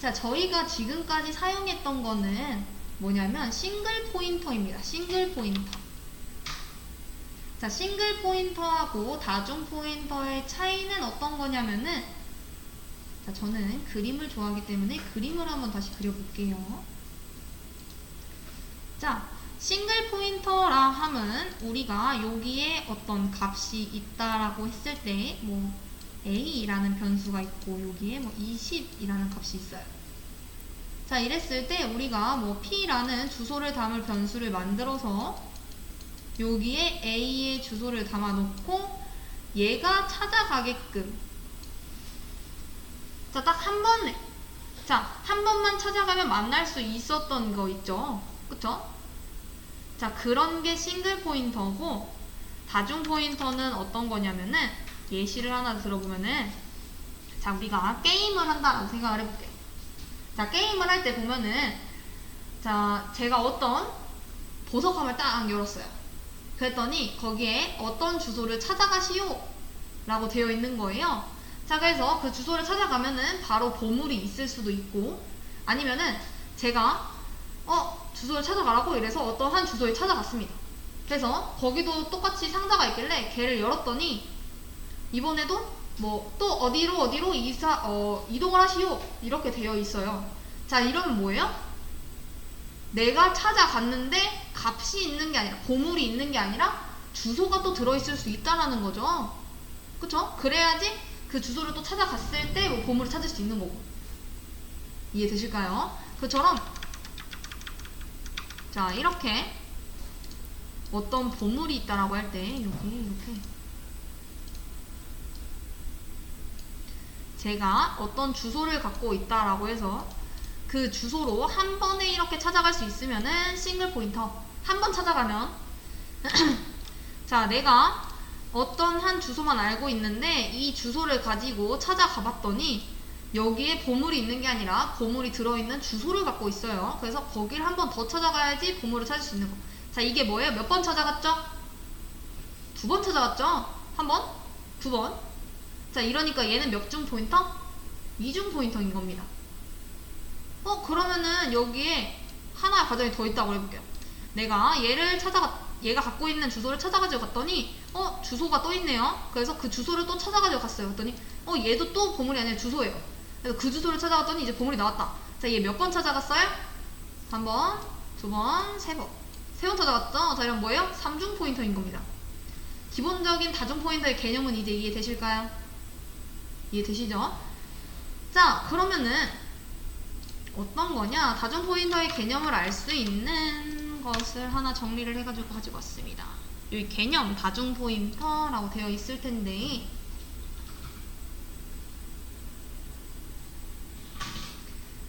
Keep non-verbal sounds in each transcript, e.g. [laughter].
자, 저희가 지금까지 사용했던 거는 뭐냐면 싱글 포인터입니다. 싱글 포인터. 자, 싱글 포인터하고 다중 포인터의 차이는 어떤 거냐면은 자, 저는 그림을 좋아하기 때문에 그림을 한번 다시 그려볼게요. 자, 싱글 포인터라 함은 우리가 여기에 어떤 값이 있다라고 했을 때 뭐 a라는 변수가 있고 여기에 뭐 20이라는 값이 있어요. 자, 이랬을 때 우리가 뭐 p라는 주소를 담을 변수를 만들어서 여기에 a의 주소를 담아 놓고 얘가 찾아가게끔 자, 딱 한 번에 자, 한 번만 찾아가면 만날 수 있었던 거 있죠. 그쵸? 자, 그런 게 싱글 포인터고 다중 포인터는 어떤 거냐면은 예시를 하나 들어보면은 자, 우리가 게임을 한다라고 생각을 해볼게요. 자, 게임을 할 때 보면은 자, 제가 어떤 보석함을 딱 열었어요. 그랬더니 거기에 어떤 주소를 찾아가시오 라고 되어 있는 거예요. 자, 그래서 그 주소를 찾아가면은 바로 보물이 있을 수도 있고 아니면은 제가 어, 주소를 찾아가라고 이래서 어떤 한 주소에 찾아갔습니다. 그래서 거기도 똑같이 상자가 있길래 걔를 열었더니 이번에도 뭐 또 어디로 어디로 이사 어, 이동을 하시오 이렇게 되어 있어요. 자 이러면 뭐예요? 내가 찾아갔는데 값이 있는 게 아니라 보물이 있는 게 아니라 주소가 또 들어있을 수 있다라는 거죠. 그쵸? 그래야지 그 주소를 또 찾아갔을 때 뭐 보물을 찾을 수 있는 거고. 이해되실까요? 그처럼 자 이렇게 어떤 보물이 있다라고 할때 여기 이렇게 제가 어떤 주소를 갖고 있다라고 해서 그 주소로 한 번에 이렇게 찾아갈 수 있으면은 싱글 포인터 한 번 찾아가면 [clears throat] 자 내가 어떤 한 주소만 알고 있는데 이 주소를 가지고 찾아가 봤더니 여기에 보물이 있는 게 아니라 보물이 들어있는 주소를 갖고 있어요. 그래서 거기를 한번 더 찾아가야지 보물을 찾을 수 있는 거. 자, 이게 뭐예요? 몇 번 찾아갔죠? 두 번 찾아갔죠? 한 번? 두 번? 자, 이러니까 얘는 몇 중 포인터? 이중 포인터인 겁니다. 어, 그러면은 여기에 하나 과정이 더 있다고 해볼게요. 내가 얘를 찾아가, 얘가 갖고 있는 주소를 찾아가지고 갔더니, 어, 주소가 또 있네요. 그래서 그 주소를 또 찾아가지고 갔어요. 그랬더니, 어, 얘도 또 보물이 아니라 주소예요. 그래서 그 주소를 찾아갔더니 이제 보물이 나왔다. 자, 얘 몇 번 찾아갔어요? 한 번, 두 번, 세 번. 세 번 찾아갔죠? 자, 이런 뭐예요? 삼중 포인터인 겁니다. 기본적인 다중 포인터의 개념은 이제 이해되실까요? 이해되시죠? 자, 그러면은 어떤 거냐? 다중 포인터의 개념을 알 수 있는 것을 하나 정리를 해가지고 가지고 왔습니다. 여기 개념 다중 포인터라고 되어 있을 텐데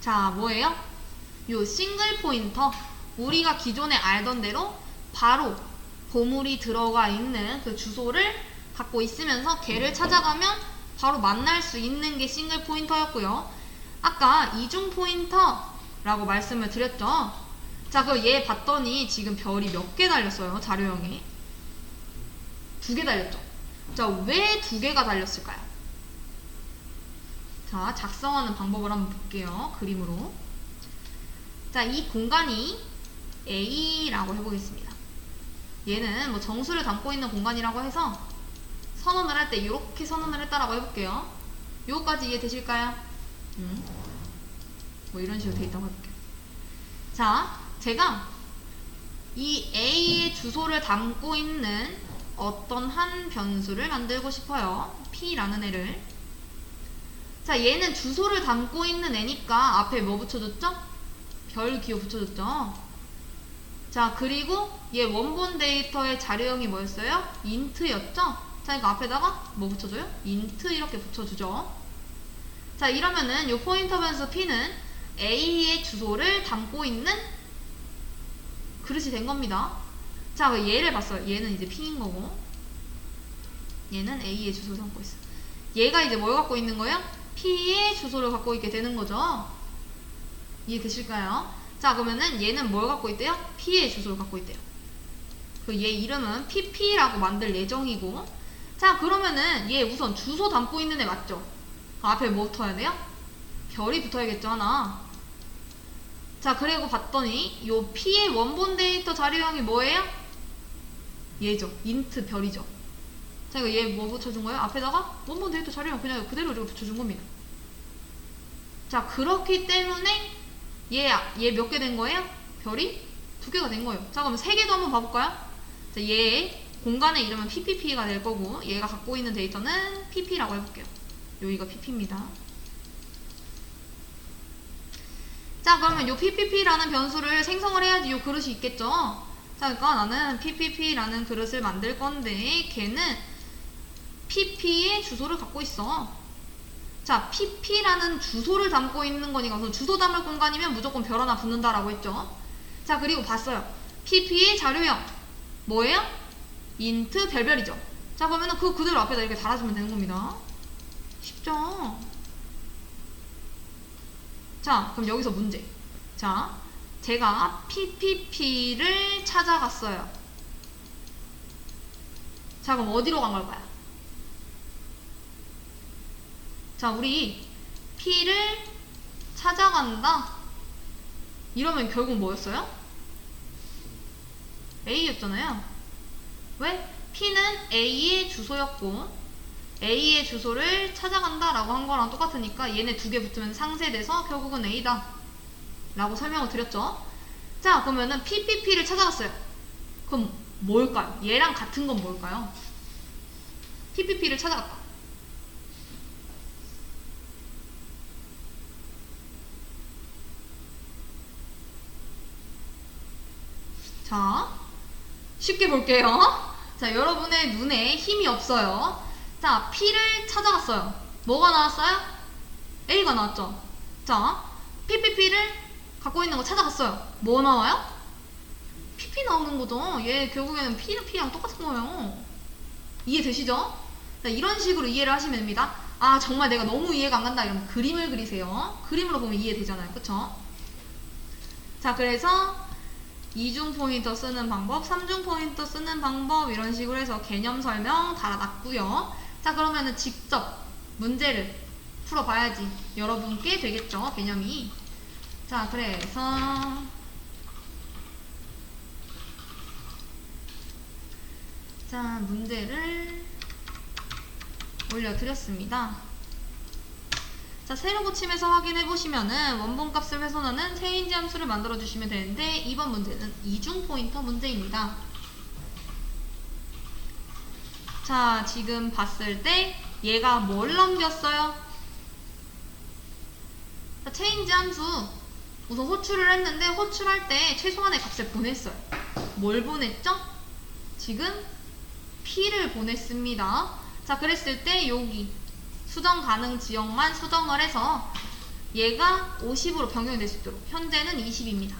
자, 뭐예요? 요 싱글 포인터. 우리가 기존에 알던 대로 바로 보물이 들어가 있는 그 주소를 갖고 있으면서 걔를 찾아가면 바로 만날 수 있는 게 싱글 포인터였고요. 아까 이중 포인터라고 말씀을 드렸죠. 자, 그럼 얘 봤더니 지금 별이 몇 개 달렸어요, 자료형에? 두 개 달렸죠. 자, 왜 두 개가 달렸을까요? 자, 작성하는 방법을 한번 볼게요. 그림으로. 자, 이 공간이 A라고 해보겠습니다. 얘는 뭐 정수를 담고 있는 공간이라고 해서 선언을 할 때 이렇게 선언을 했다라고 해볼게요. 요거까지 이해되실까요? 음. 뭐 이런 식으로 돼 있다고 해볼게요. 자, 제가 이 A의 주소를 담고 있는 어떤 한 변수를 만들고 싶어요. P라는 애를. 자, 얘는 주소를 담고 있는 애니까 앞에 뭐 붙여줬죠? 별 기호 붙여줬죠? 자, 그리고 얘 원본 데이터의 자료형이 뭐였어요? 인트였죠? 자, 이거 앞에다가 뭐 붙여줘요? 인트 이렇게 붙여주죠. 자, 이러면은 요 포인터 변수 P는 A의 주소를 담고 있는 그릇이 된 겁니다. 자, 그 얘를 봤어요. 얘는 이제 P인 거고. 얘는 A의 주소를 담고 있어. 얘가 이제 뭘 갖고 있는 거예요? P의 주소를 갖고 있게 되는 거죠. 이해되실까요? 자, 그러면은 얘는 뭘 갖고 있대요? P의 주소를 갖고 있대요. 그 얘 이름은 PP라고 만들 예정이고. 자, 그러면은 얘 우선 주소 담고 있는 애 맞죠? 그 앞에 뭐 붙어야 돼요? 별이 붙어야겠죠 하나 자 그리고 봤더니 요 P의 원본 데이터 자료형이 뭐예요? 얘죠 인트 별이죠 자 이거 얘 뭐 붙여준 거예요? 앞에다가 원본 데이터 자료형 그냥 그대로 이렇게 붙여준 겁니다 자 그렇기 때문에 얘 얘 몇 개 된 거예요? 별이 두 개가 된 거예요 자 그럼 세 개도 한번 봐볼까요? 자, 얘 공간의 이름은 PPP가 될 거고 얘가 갖고 있는 데이터는 PP라고 해볼게요. 여기가 PP입니다. 자 그러면 요 PPP라는 변수를 생성을 해야지 요 그릇이 있겠죠? 자 그러니까 나는 PPP라는 그릇을 만들 건데 걔는 PP의 주소를 갖고 있어. 자 PP라는 주소를 담고 있는 거니까 주소 담을 공간이면 무조건 별 하나 붙는다라고 했죠? 자 그리고 봤어요. PP의 자료형. 뭐예요? 인트 별별이죠 자 그러면은 그 그대로 앞에다 이렇게 달아주면 되는 겁니다 쉽죠 자, 그럼 여기서 문제. 자, 제가 PPP를 찾아갔어요. 자, 그럼 어디로 간 걸까요? 자, 우리 P를 찾아간다. 이러면 결국 뭐였어요? A였잖아요. 왜? P는 A의 주소였고 A의 주소를 찾아간다 라고 한 거랑 똑같으니까 얘네 두 개 붙으면 상쇄돼서 결국은 A다 라고 설명을 드렸죠 자 그러면은 PPP를 찾아갔어요 그럼 뭘까요? 얘랑 같은 건 뭘까요? PPP를 찾아갔다 자 쉽게 볼게요 자 여러분의 눈에 힘이 없어요 자, P를 찾아갔어요. 뭐가 나왔어요? A가 나왔죠. 자, PPP를 갖고 있는 거 찾아갔어요. 뭐 나와요? PP 나오는 거죠. 얘 결국에는 P는 P랑 똑같은 거예요. 이해되시죠? 자, 이런 식으로 이해를 하시면 됩니다. 아, 정말 내가 너무 이해가 안 간다. 이러면 그림을 그리세요. 그림으로 보면 이해되잖아요. 그쵸? 자, 그래서 이중 포인터 쓰는 방법, 삼중 포인터 쓰는 방법 이런 식으로 해서 개념 설명 달아놨고요. 자 그러면은 직접 문제를 풀어봐야지 여러분께 되겠죠 개념이 자 그래서 자 문제를 올려드렸습니다 자 세로 고침에서 확인해 보시면은 원본 값을 훼손하는 세인지 함수를 만들어 주시면 되는데 이번 문제는 이중 포인터 문제입니다 자, 지금 봤을 때 얘가 뭘 넘겼어요? 자, 체인지 함수 우선 호출을 했는데 호출할 때 최소한의 값을 보냈어요. 뭘 보냈죠? 지금 P를 보냈습니다. 자, 그랬을 때 여기 수정 가능 지역만 수정을 해서 얘가 50으로 변경이 될 수 있도록 현재는 20입니다.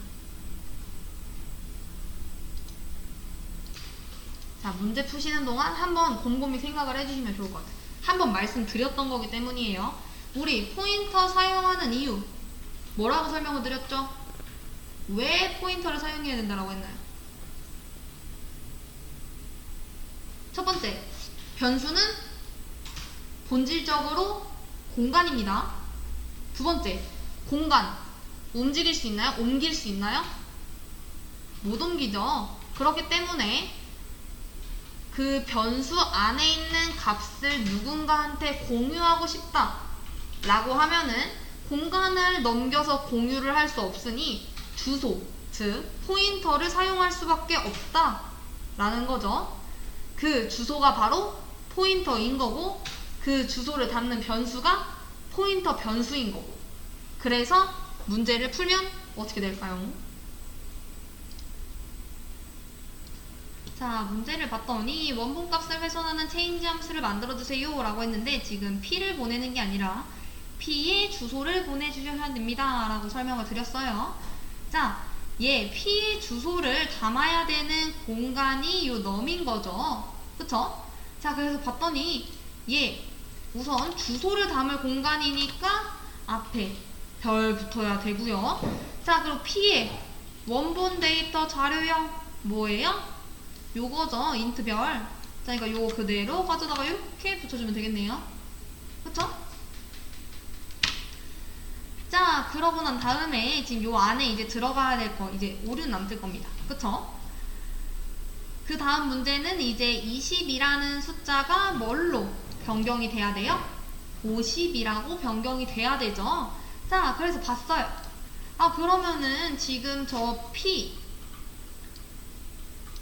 자, 문제 푸시는 동안 한번 곰곰이 생각을 해주시면 좋을 것 같아요. 한번 말씀드렸던 거기 때문이에요. 우리 포인터 사용하는 이유 뭐라고 설명을 드렸죠? 왜 포인터를 사용해야 된다고 했나요? 첫 번째, 변수는 본질적으로 공간입니다. 두 번째, 공간. 움직일 수 있나요? 옮길 수 있나요? 못 옮기죠. 그렇기 때문에 그 변수 안에 있는 값을 누군가한테 공유하고 싶다 라고 하면은 공간을 넘겨서 공유를 할 수 없으니 주소, 즉 포인터를 사용할 수밖에 없다 라는 거죠 그 주소가 바로 포인터인 거고 그 주소를 담는 변수가 포인터 변수인 거고 그래서 문제를 풀면 어떻게 될까요? 자 문제를 봤더니 원본 값을 훼손하는 체인지 함수를 만들어주세요 라고 했는데 지금 P를 보내는 게 아니라 P의 주소를 보내주셔야 됩니다 라고 설명을 드렸어요 자, 얘 P의 주소를 담아야 되는 공간이 요 넘인 거죠 그쵸? 자 그래서 봤더니 얘 우선 주소를 담을 공간이니까 앞에 별 붙어야 되고요 자 그리고 P의 원본 데이터 자료형 뭐예요? 요거죠 인트 별 자 그러니까 요거 그대로 가져다가 이렇게 붙여주면 되겠네요 그쵸? 자, 그러고 난 다음에 지금 요 안에 이제 들어가야 될 거, 이제 오류는 남을 겁니다. 그쵸? 그 다음 문제는 이제 20이라는 숫자가 뭘로 변경이 돼야 돼요? 50이라고 변경이 돼야 되죠. 자, 그래서 봤어요. 아, 그러면은 지금 저 P,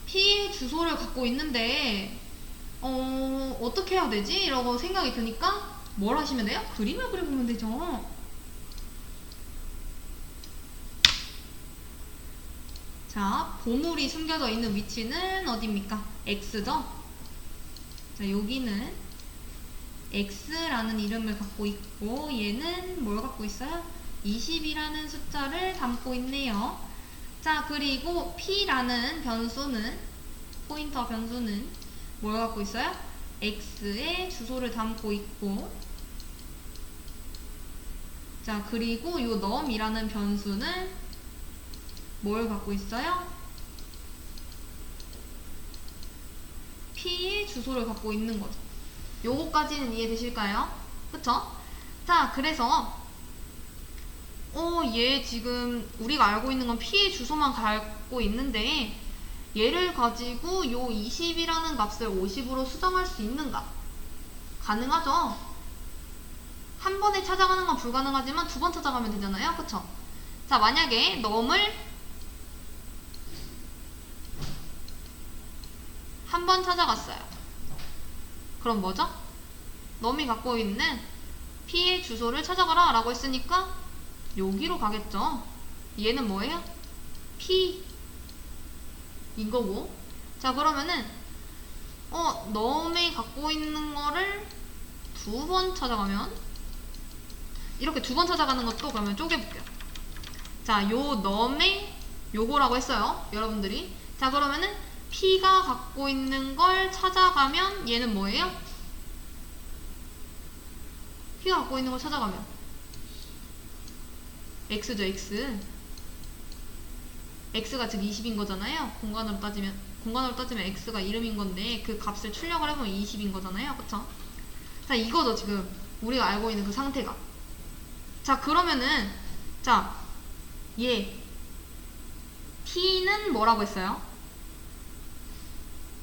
P의 주소를 갖고 있는데, 어, 어떻게 해야 되지? 이러고 생각이 드니까 뭘 하시면 돼요? 그림을 그려보면 되죠. 자, 보물이 숨겨져 있는 위치는 어디입니까? X죠? 자, 여기는 X라는 이름을 갖고 있고, 얘는 뭘 갖고 있어요? 20이라는 숫자를 담고 있네요. 자, 그리고 P라는 변수는, 포인터 변수는 뭘 갖고 있어요? X의 주소를 담고 있고, 자, 그리고 요 num이라는 변수는 뭘 갖고 있어요? P의 주소를 갖고 있는 거죠. 요거까지는 이해되실까요? 그쵸? 자, 그래서 어, 얘 지금 우리가 알고 있는 건 P의 주소만 갖고 있는데 얘를 가지고 요 20이라는 값을 50으로 수정할 수 있는가? 가능하죠? 한 번에 찾아가는 건 불가능하지만 두 번 찾아가면 되잖아요. 그쵸? 자, 만약에 num을 한 번 찾아갔어요. 그럼 뭐죠? num이 갖고 있는 P의 주소를 찾아가라 라고 했으니까 여기로 가겠죠. 얘는 뭐예요? P 인 거고 자 그러면은 어 num이 갖고 있는 거를 두 번 찾아가면 이렇게 두 번 찾아가는 것도 그러면 쪼개볼게요. 자, 요 num의 요거라고 했어요. 여러분들이. 자, 그러면은 P가 갖고 있는 걸 찾아가면 얘는 뭐예요? P가 갖고 있는 걸 찾아가면 X죠, X. X가 즉 20인 거잖아요. 공간으로 따지면 공간으로 따지면 X가 이름인 건데 그 값을 출력을 해보면 20인 거잖아요. 그쵸? 자, 이거죠, 지금 우리가 알고 있는 그 상태가. 자, 그러면은 자, 얘 P는 뭐라고 했어요?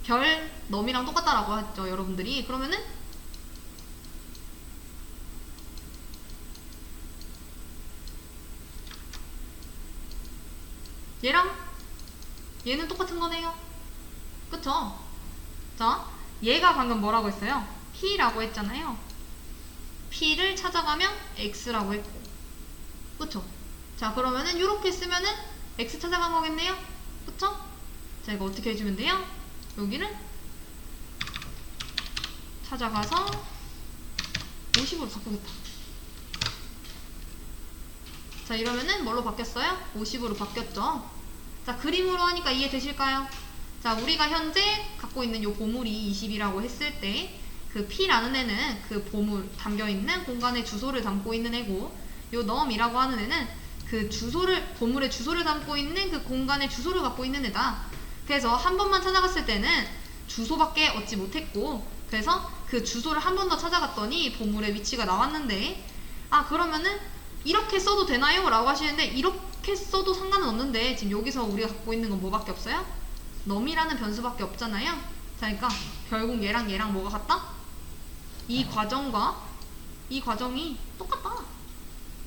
별 넘이랑 똑같다라고 했죠, 여러분들이. 그러면은 얘랑 얘는 똑같은 거네요. 그쵸? 자, 얘가 방금 뭐라고 했어요? P라고 했잖아요. P를 찾아가면 X라고 했고. 그쵸? 자, 그러면은 이렇게 쓰면은 X 찾아간 거겠네요? 그쵸? 자, 이거 어떻게 해주면 돼요? 여기는 찾아가서 50으로 바꾸겠다. 자, 이러면은 뭘로 바뀌었어요? 50으로 바뀌었죠? 자, 그림으로 하니까 이해되실까요? 자, 우리가 현재 갖고 있는 요 보물이 20이라고 했을 때, 그 P라는 애는 그 보물 담겨있는 공간의 주소를 담고 있는 애고, 요 num이라고 하는 애는 그 주소를, 보물의 주소를 담고 있는 그 공간의 주소를 갖고 있는 애다. 그래서 한 번만 찾아갔을 때는 주소밖에 얻지 못했고, 그래서 그 주소를 한 번 더 찾아갔더니 보물의 위치가 나왔는데, 아, 그러면은 이렇게 써도 되나요? 라고 하시는데, 이렇게 써도 상관은 없는데, 지금 여기서 우리가 갖고 있는 건 뭐밖에 없어요? num이라는 변수밖에 없잖아요? 자, 그러니까 결국 얘랑 얘랑 뭐가 같다? 이 과정과 이 과정이 똑같다.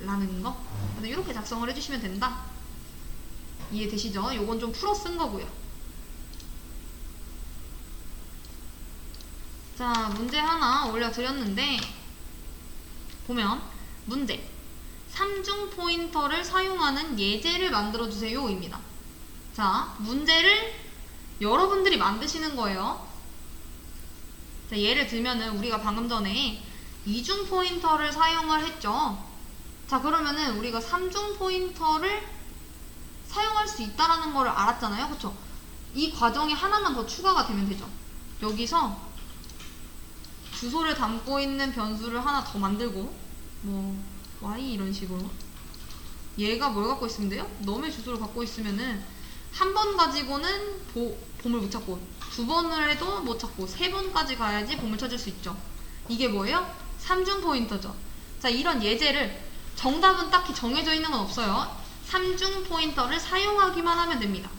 라는 거. 그래서 이렇게 작성을 해주시면 된다. 이해되시죠? 요건 좀 풀어 쓴 거고요. 자, 문제 하나 올려드렸는데, 보면, 문제. 3중 포인터를 사용하는 예제를 만들어주세요. 입니다. 자, 문제를 여러분들이 만드시는 거예요. 자, 예를 들면은 우리가 방금 전에 이중 포인터를 사용을 했죠. 자, 그러면은 우리가 3중 포인터를 사용할 수 있다라는 거를 알았잖아요. 그쵸? 이 과정이 하나만 더 추가가 되면 되죠. 여기서 주소를 담고 있는 변수를 하나 더 만들고 뭐 y 이런 식으로 얘가 뭘 갖고 있으면 돼요? 넘의 주소를 갖고 있으면은 한 번 가지고는 보, 보물 못 찾고 두 번을 해도 못 찾고 세 번까지 가야지 보물 찾을 수 있죠. 이게 뭐예요? 3중 포인터죠. 자 이런 예제를 정답은 딱히 정해져 있는 건 없어요. 삼중 포인터를 사용하기만 하면 됩니다.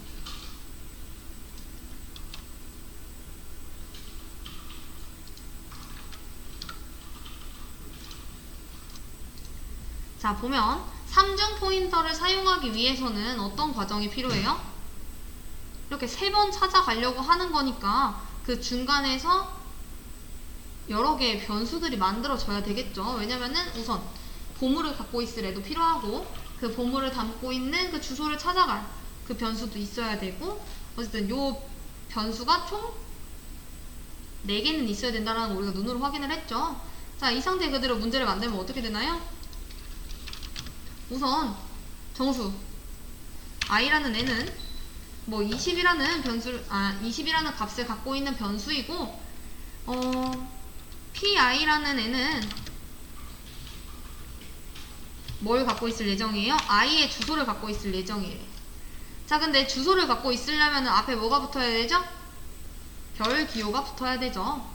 자, 보면 삼중 포인터를 사용하기 위해서는 어떤 과정이 필요해요? 이렇게 세 번 찾아가려고 하는 거니까 그 중간에서 여러 개의 변수들이 만들어져야 되겠죠. 왜냐면은 우선 보물을 갖고 있을 애도 필요하고 그 보물을 담고 있는 그 주소를 찾아갈 그 변수도 있어야 되고 어쨌든 요 변수가 총 4개는 있어야 된다는 걸 우리가 눈으로 확인을 했죠. 자, 이 상태 그대로 문제를 만들면 어떻게 되나요? 우선 정수 i라는 애는 뭐 20이라는 변수를 아 20이라는 값을 갖고 있는 변수이고 어 pi라는 애는 뭘 갖고 있을 예정이에요? i의 주소를 갖고 있을 예정이에요. 자, 근데 주소를 갖고 있으려면 앞에 뭐가 붙어야 되죠? 별 기호가 붙어야 되죠.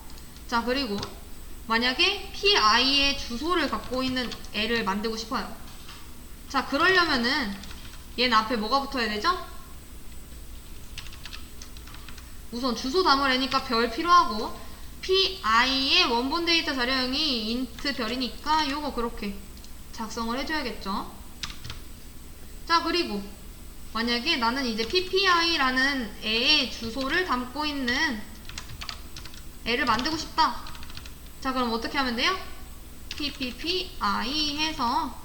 자, 그리고 만약에 pi의 주소를 갖고 있는 애를 만들고 싶어요. 자, 그러려면은 얘는 앞에 뭐가 붙어야 되죠? 우선 주소 담을 애니까 별 필요하고 pi의 원본 데이터 자료형이 int 별이니까 요거 그렇게 작성을 해줘야겠죠. 자, 그리고 만약에 나는 이제 ppi라는 애의 주소를 담고 있는 애를 만들고 싶다. 자, 그럼 어떻게 하면 돼요? pppi 해서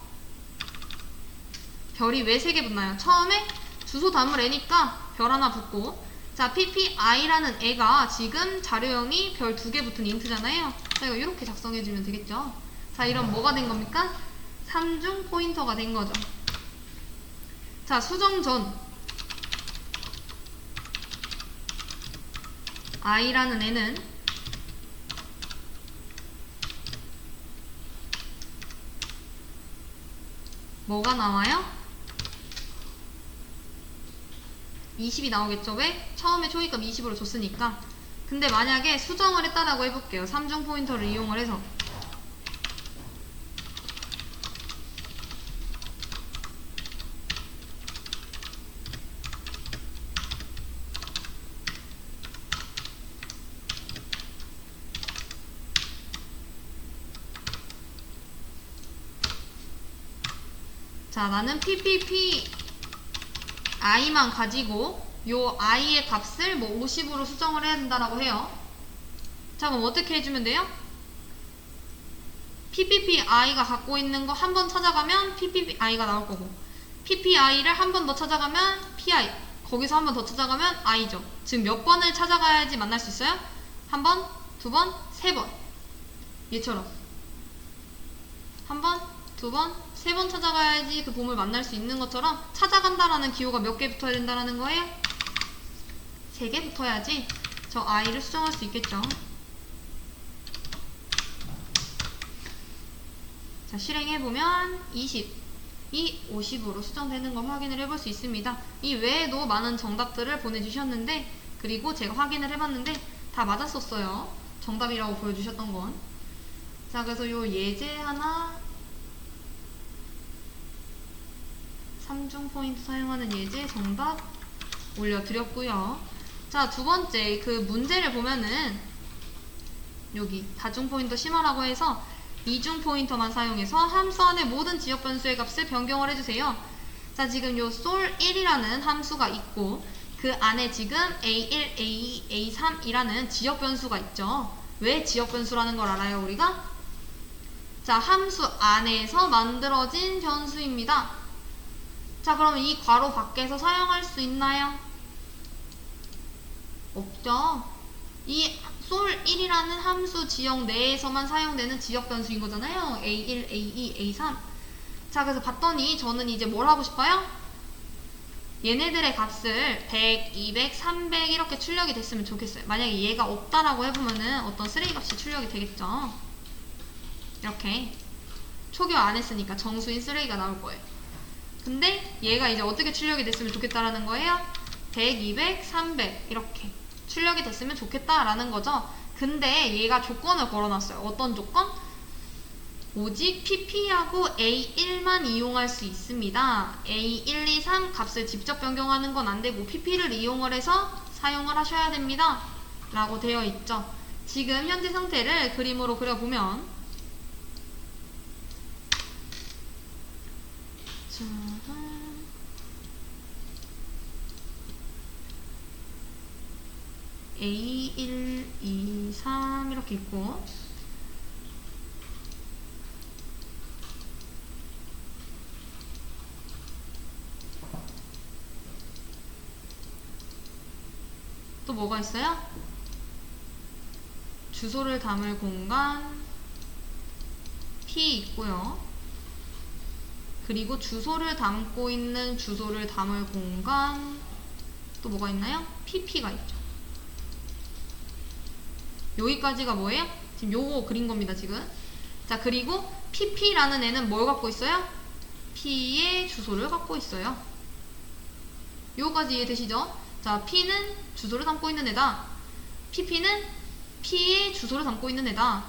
별이 왜 세 개 붙나요? 처음에 주소 담을 애니까 별 하나 붙고 자 ppi라는 애가 지금 자료형이 별 두 개 붙은 인트잖아요 자 이거 이렇게 작성해주면 되겠죠 자 이런 뭐가 된 겁니까? 3중 포인터가 된 거죠 자 수정 전 i라는 애는 뭐가 나와요? 20이 나오겠죠? 왜? 처음에 초기값 20으로 줬으니까. 근데 만약에 수정을 했다라고 해볼게요. 3중 포인터를 이용을 해서. 자, 나는 PPP i만 가지고 요 i의 값을 뭐 50으로 수정을 해야 된다라고 해요. 자, 그럼 어떻게 해주면 돼요? PPP i가 갖고 있는 거 한 번 찾아가면 PPP i가 나올 거고 PPI를 한 번 더 찾아가면 PI 거기서 한 번 더 찾아가면 i죠. 지금 몇 번을 찾아가야지 만날 수 있어요? 한 번, 두 번, 세 번. 얘처럼. 한 번, 두 번, 세 번 찾아가야지 그 봄을 만날 수 있는 것처럼 찾아간다라는 기호가 몇 개 붙어야 된다는 거예요? 세 개 붙어야지 저 i를 수정할 수 있겠죠. 자, 실행해보면 20, 이 50으로 수정되는 걸 확인을 해볼 수 있습니다. 이 외에도 많은 정답들을 보내주셨는데 그리고 제가 확인을 해봤는데 다 맞았었어요. 정답이라고 보여주셨던 건. 자, 그래서 요 예제 하나 3중 포인트 사용하는 예제 정답 올려드렸고요. 자, 두 번째 그 문제를 보면은 여기 다중 포인터 심화라고 해서 이중 포인터만 사용해서 함수 안의 모든 지역 변수의 값을 변경을 해주세요. 자, 지금 요 sol1이라는 함수가 있고 그 안에 지금 a1, a2, a3이라는 지역 변수가 있죠. 왜 지역 변수라는 걸 알아요, 우리가? 자, 함수 안에서 만들어진 변수입니다. 자, 그럼 이 괄호 밖에서 사용할 수 있나요? 없죠. 이 sol1이라는 함수 지역 내에서만 사용되는 지역 변수인 거잖아요. a1, a2, a3. 자, 그래서 봤더니 저는 이제 뭘 하고 싶어요? 얘네들의 값을 100, 200, 300 이렇게 출력이 됐으면 좋겠어요. 만약에 얘가 없다라고 해보면은 어떤 쓰레기 값이 출력이 되겠죠. 이렇게. 초교 안 했으니까 정수인 쓰레기가 나올 거예요. 근데 얘가 이제 어떻게 출력이 됐으면 좋겠다라는 거예요? 100, 200, 300 이렇게 출력이 됐으면 좋겠다라는 거죠. 근데 얘가 조건을 걸어놨어요. 어떤 조건? 오직 pp하고 a1만 이용할 수 있습니다. a1, 2, 3 값을 직접 변경하는 건 안 되고 pp를 이용을 해서 사용을 하셔야 됩니다. 라고 되어 있죠. 지금 현재 상태를 그림으로 그려보면 자, A1, 2, 3 이렇게 있고 또 뭐가 있어요? 주소를 담을 공간 P 있고요. 그리고 주소를 담고 있는 주소를 담을 공간 또 뭐가 있나요? PP가 있죠. 여기까지가 뭐예요? 지금 요거 그린 겁니다, 지금. 자, 그리고 PP라는 애는 뭘 갖고 있어요? P의 주소를 갖고 있어요. 요거까지 이해되시죠? 자, P는 주소를 담고 있는 애다. PP는 P의 주소를 담고 있는 애다.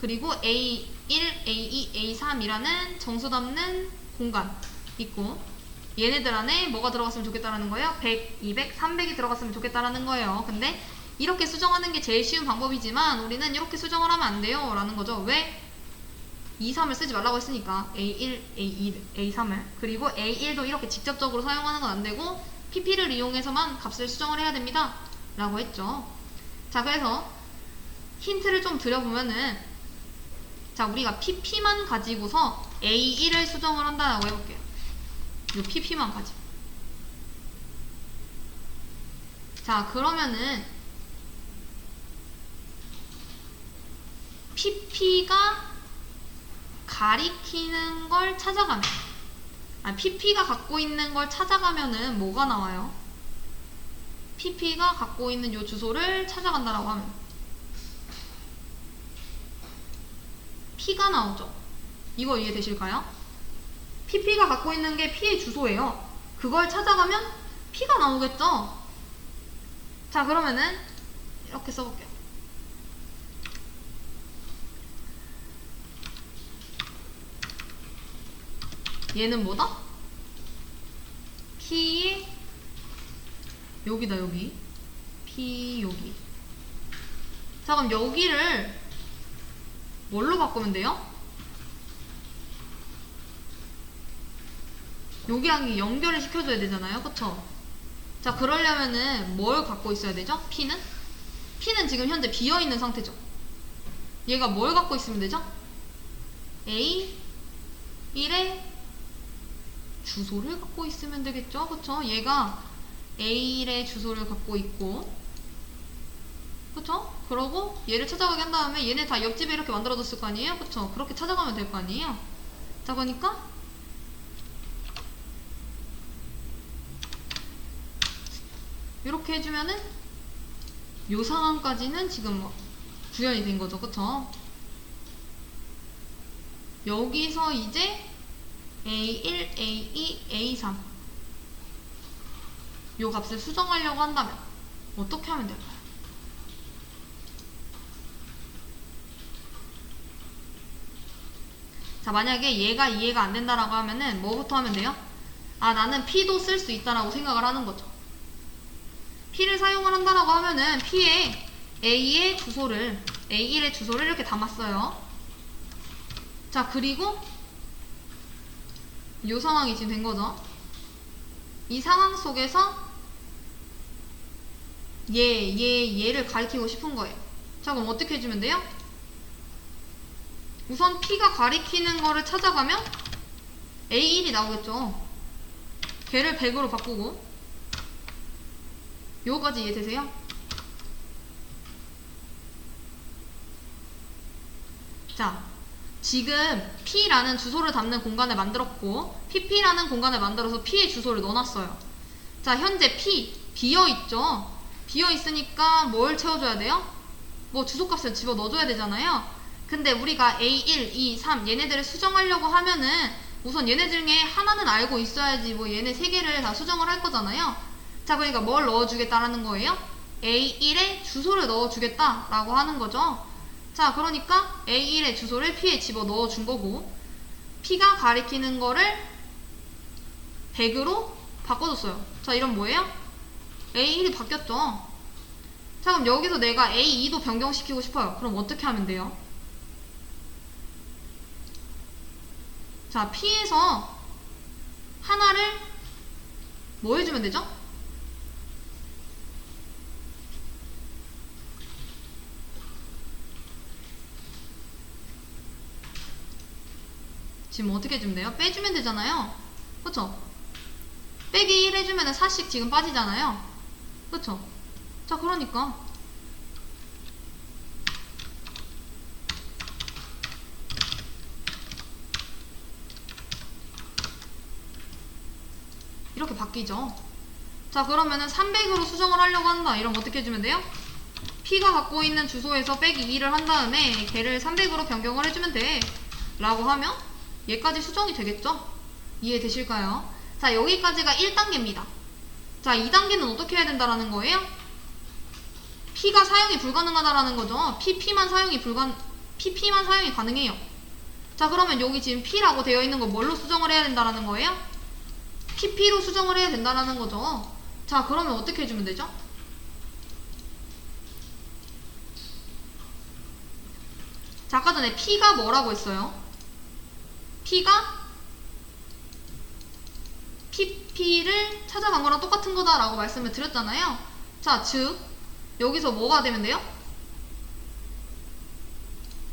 그리고 A1, A2, A3이라는 정수 담는 공간 있고 얘네들 안에 뭐가 들어갔으면 좋겠다라는 거예요? 100, 200, 300이 들어갔으면 좋겠다라는 거예요. 근데 이렇게 수정하는 게 제일 쉬운 방법이지만 우리는 이렇게 수정을 하면 안 돼요. 라는 거죠. 왜? 2, 3을 쓰지 말라고 했으니까 A1, A2, A3을 그리고 A1도 이렇게 직접적으로 사용하는 건 안 되고 PP를 이용해서만 값을 수정을 해야 됩니다. 라고 했죠. 자, 그래서 힌트를 좀 드려보면은 자, 우리가 PP만 가지고서 A1을 수정을 한다라고 해볼게요. 이 PP만 가지고. 자, 그러면은 PP가 가리키는 걸 찾아가면 아, PP가 갖고 있는 걸 찾아가면은 뭐가 나와요? PP가 갖고 있는 요 주소를 찾아간다라고 하면 P가 나오죠. 이거 이해되실까요? PP가 갖고 있는 게 P의 주소예요. 그걸 찾아가면 P가 나오겠죠? 자, 그러면은 이렇게 써볼게요. 얘는 뭐다? P 여기다 여기 P 여기 자 그럼 여기를 뭘로 바꾸면 돼요? 여기랑 연결을 시켜줘야 되잖아요 그쵸? 자 그러려면은 뭘 갖고 있어야 되죠? P는? P는 지금 현재 비어있는 상태죠 얘가 뭘 갖고 있으면 되죠? A 1에 주소를 갖고 있으면 되겠죠? 그쵸? 얘가 A1의 주소를 갖고 있고 그쵸? 그러고 얘를 찾아가게 한 다음에 얘네 다 옆집에 이렇게 만들어뒀을 거 아니에요? 그쵸? 그렇게 찾아가면 될 거 아니에요? 자, 그러니까 이렇게 해주면은 요 상황까지는 지금 뭐 구현이 된 거죠. 그쵸? 여기서 이제 A1, A2, A3 요 값을 수정하려고 한다면 어떻게 하면 될까요? 자 만약에 얘가 이해가 안 된다라고 하면은 뭐부터 하면 돼요? 아 나는 P도 쓸 수 있다라고 생각을 하는 거죠 P를 사용을 한다라고 하면은 P에 A의 주소를 A1의 주소를 이렇게 담았어요 자 그리고 이 상황이 지금 된 거죠. 이 상황 속에서 얘, 얘, 얘를 가리키고 싶은 거예요. 자, 그럼 어떻게 해주면 돼요? 우선 P가 가리키는 거를 찾아가면 A1이 나오겠죠. 걔를 100으로 바꾸고 요거까지 이해되세요? 자, 지금 P라는 주소를 담는 공간을 만들었고 PP라는 공간을 만들어서 P의 주소를 넣어놨어요. 자, 현재 P 비어있죠? 비어있으니까 뭘 채워줘야 돼요? 뭐 주소값을 집어 넣어줘야 되잖아요. 근데 우리가 A1, 2, 3 얘네들을 수정하려고 하면은 우선 얘네 중에 하나는 알고 있어야지 뭐 얘네 세 개를 다 수정을 할 거잖아요. 자, 그러니까 뭘 넣어주겠다라는 거예요? A1에 주소를 넣어주겠다라고 하는 거죠. 자, 그러니까 A1의 주소를 P에 집어 넣어 준 거고, P가 가리키는 거를 100으로 바꿔줬어요. 자, 이런 뭐예요? A1이 바뀌었죠. 자, 그럼 여기서 내가 A2도 변경시키고 싶어요. 그럼 어떻게 하면 돼요? 자, P에서 하나를 뭐 해주면 되죠? 지금 어떻게 해주면 돼요? 빼주면 되잖아요. 그쵸? 빼기 1 해주면 4씩 지금 빠지잖아요. 그쵸? 자, 그러니까. 이렇게 바뀌죠. 자, 그러면은 300으로 수정을 하려고 한다. 이러면 어떻게 해주면 돼요? P가 갖고 있는 주소에서 빼기 2를 한 다음에 걔를 300으로 변경을 해주면 돼. 라고 하면 얘까지 수정이 되겠죠? 이해되실까요? 자, 여기까지가 1단계입니다. 자, 2단계는 어떻게 해야 된다라는 거예요? P가 사용이 불가능하다라는 거죠. PP만 사용이 불가, PP만 사용이 가능해요. 자, 그러면 여기 지금 P라고 되어 있는 거 뭘로 수정을 해야 된다라는 거예요? PP로 수정을 해야 된다라는 거죠. 자, 그러면 어떻게 해주면 되죠? 자, 아까 전에 P가 뭐라고 했어요? P가 PP를 찾아간 거랑 똑같은 거다라고 말씀을 드렸잖아요. 자, 즉 여기서 뭐가 되면 돼요?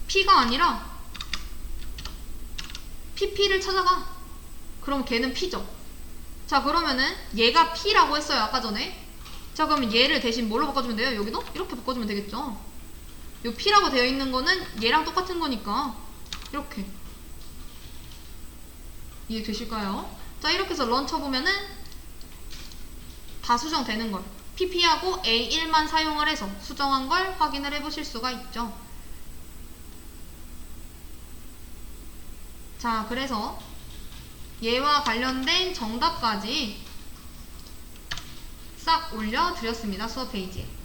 P가 아니라 PP를 찾아가. 그럼 걔는 P죠. 자, 그러면은 얘가 P라고 했어요. 아까 전에. 자, 그러면 얘를 대신 뭘로 바꿔주면 돼요? 여기도? 이렇게 바꿔주면 되겠죠. 요 P라고 되어 있는 거는 얘랑 똑같은 거니까 이렇게 이해되실까요? 자 이렇게 해서 런 쳐보면은 다 수정되는 걸. PP하고 A1만 사용을 해서 수정한 걸 확인을 해보실 수가 있죠. 자 그래서 얘와 관련된 정답까지 싹 올려드렸습니다. 수업 페이지에